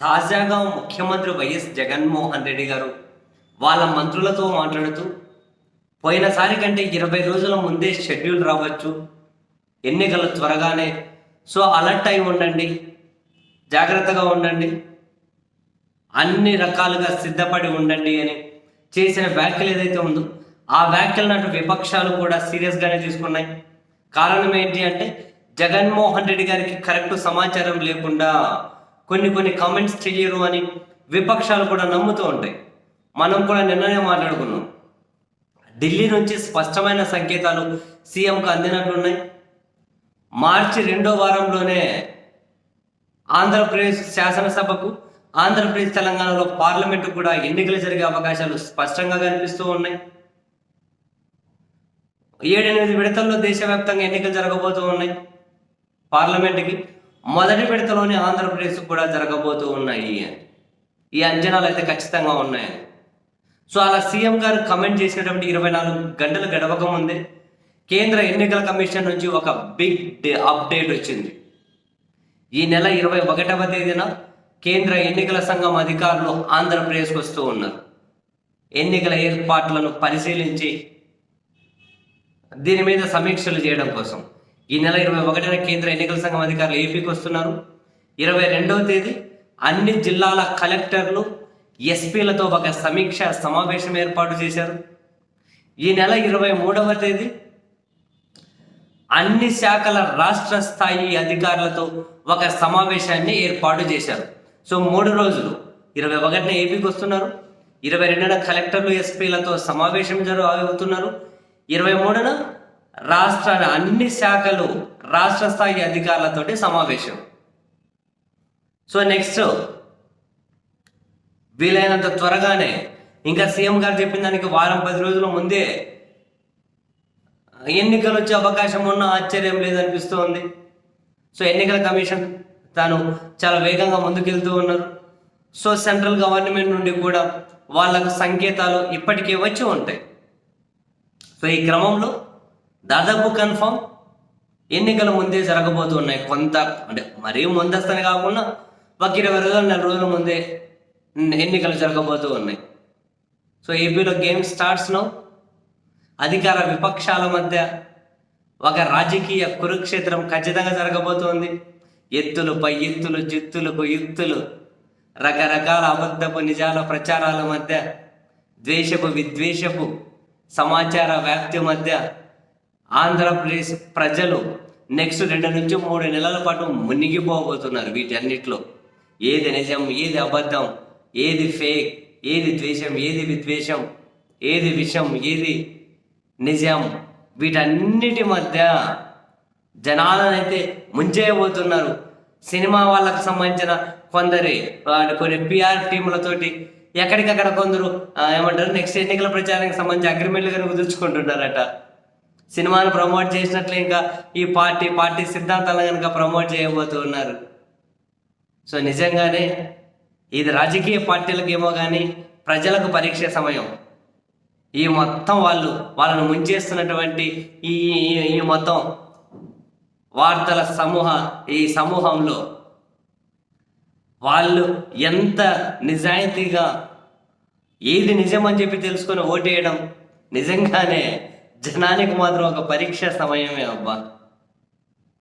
తాజాగా ముఖ్యమంత్రి వైఎస్ జగన్మోహన్ రెడ్డి గారు వాళ్ళ మంత్రులతో మాట్లాడుతూ పోయినసారి కంటే ఇరవై రోజుల ముందే షెడ్యూల్ రావచ్చు ఎన్నికలు త్వరగానే. సో అలర్ట్ అయి ఉండండి జాగ్రత్తగా ఉండండి అన్ని రకాలుగా సిద్ధపడి ఉండండి అని చేసిన వ్యాఖ్యలు ఏదైతే ఉందో ఆ వ్యాఖ్యలను అటు విపక్షాలు కూడా సీరియస్గానే తీసుకున్నాయి. కారణం ఏంటి అంటే జగన్మోహన్ రెడ్డి గారికి కరెక్ట్ సమాచారం లేకుండా కొన్ని కొన్ని కామెంట్స్ చెయ్యరు అని విపక్షాలు కూడా నమ్ముతూ ఉంటాయి. మనం కూడా నిన్ననే మాట్లాడుకున్నాం. ఢిల్లీ నుంచి స్పష్టమైన సంకేతాలు సీఎంకు అందినట్లున్నాయి మార్చి రెండో వారంలోనే ఆంధ్రప్రదేశ్ శాసనసభకు ఆంధ్రప్రదేశ్ తెలంగాణలో పార్లమెంటు కూడా ఎన్నికలు జరిగే అవకాశాలు స్పష్టంగా కనిపిస్తూ ఉన్నాయి. ఏడెనిమిది విడతల్లో దేశవ్యాప్తంగా ఎన్నికలు జరగబోతూ ఉన్నాయి. పార్లమెంటుకి మొదటి విడతలోనే ఆంధ్రప్రదేశ్ కూడా జరగబోతూ ఉన్నాయి. ఈ అంచనాలు అయితే ఖచ్చితంగా ఉన్నాయి. సో అలా సీఎం గారు కమెంట్ చేసినటువంటి ఇరవై నాలుగు గంటలు గడవక ముందే కేంద్ర ఎన్నికల కమిషన్ నుంచి ఒక బిగ్ డే అప్డేట్ వచ్చింది. ఈ నెల ఇరవై ఒకటవ తేదీన కేంద్ర ఎన్నికల సంఘం అధికారులు ఆంధ్రప్రదేశ్కి వస్తూ ఉన్నారు. ఎన్నికల ఏర్పాట్లను పరిశీలించి దీని మీద సమీక్షలు చేయడం కోసం. ఈ నెల ఇరవై ఒకటిన కేంద్ర ఎన్నికల సంఘం అధికారులు ఏపీకి వస్తున్నారు. ఇరవై రెండవ తేదీ అన్ని జిల్లాల కలెక్టర్లు ఎస్పీలతో ఒక సమీక్ష సమావేశం ఏర్పాటు చేశారు. ఈ నెల ఇరవై మూడవ తేదీ అన్ని శాఖల రాష్ట్ర స్థాయి అధికారులతో ఒక సమావేశాన్ని ఏర్పాటు చేశారు. సో మూడు రోజులు ఇరవై ఒకటిన ఏపీకి వస్తున్నారు. ఇరవై రెండున కలెక్టర్లు ఎస్పీలతో సమావేశం జరు అవుతున్నారు. ఇరవై మూడున రాష్ట్ర అన్ని శాఖలు రాష్ట్ర స్థాయి అధికారులతోటి సమావేశం. సో నెక్స్ట్ వీలైనంత త్వరగానే ఇంకా సీఎం గారు చెప్పిన దానికి వారం పది రోజుల ముందే ఎన్నికలు వచ్చే అవకాశం ఉన్న ఆశ్చర్యం లేదనిపిస్తోంది. సో ఎన్నికల కమిషన్ తాను చాలా వేగంగా ముందుకెళ్తూ ఉన్నారు. సో సెంట్రల్ గవర్నమెంట్ నుండి కూడా వాళ్ళకు సంకేతాలు ఇప్పటికే వచ్చి ఉంటాయి. సో ఈ క్రమంలో దాదాపు కన్ఫామ్ ఎన్నికల ముందే జరగబోతున్నాయి. కొంత అంటే మరీ ముందస్తని కాకుండా ఒక ఇరవై రోజులు నెల రోజుల ముందే ఎన్నికలు జరగబోతూ ఉన్నాయి. సో ఏపీలో గేమ్ స్టార్ట్స్ నో. అధికార విపక్షాల మధ్య ఒక రాజకీయ కురుక్షేత్రం ఖచ్చితంగా జరగబోతోంది. ఎత్తులు పై ఎత్తులు జిత్తులకు యుక్తులు రకరకాల అబద్ధపు నిజాల ప్రచారాల మధ్య ద్వేషపు విద్వేషపు సమాచార వ్యాప్తి మధ్య ఆంధ్రప్రదేశ్ ప్రజలు నెక్స్ట్ రెండు నుంచి మూడు నెలల పాటు మునిగిపోబోతున్నారు వీటన్నిటిలో. ఏది నిజం ఏది అబద్ధం ఏది ఫేక్ ఏది ద్వేషం ఏది విద్వేషం ఏది విషం ఏది నిజం. వీటన్నిటి మధ్య జనాలనైతే ముంచేయబోతున్నారు. సినిమా వాళ్ళకు సంబంధించిన కొందరి కొన్ని పిఆర్ టీములతోటి ఎక్కడికక్కడ కొందరు ఏమంటారు నెక్స్ట్ ఎన్నికల ప్రచారానికి సంబంధించి అగ్రిమెంట్లు కనుక కుదుర్చుకుంటున్నారట. సినిమాను ప్రమోట్ చేసినట్లే ఇంకా ఈ పార్టీ పార్టీ సిద్ధాంతాలను కనుక ప్రమోట్ చేయబోతూ ఉన్నారు. సో నిజంగానే ఇది రాజకీయ పార్టీలకు ఏమో కానీ ప్రజలకు పరీక్ష సమయం. ఈ మొత్తం వాళ్ళు వాళ్ళను ముంచేస్తున్నటువంటి ఈ ఈ- ఈ మొత్తం వార్తల సమూహ ఈ సమూహంలో వాళ్ళు ఎంత నిజాయితీగా ఏది నిజం అని చెప్పి తెలుసుకొని ఓటేయడం నిజంగానే జనానికి మాత్రం ఒక పరీక్ష సమయమే అబ్బా.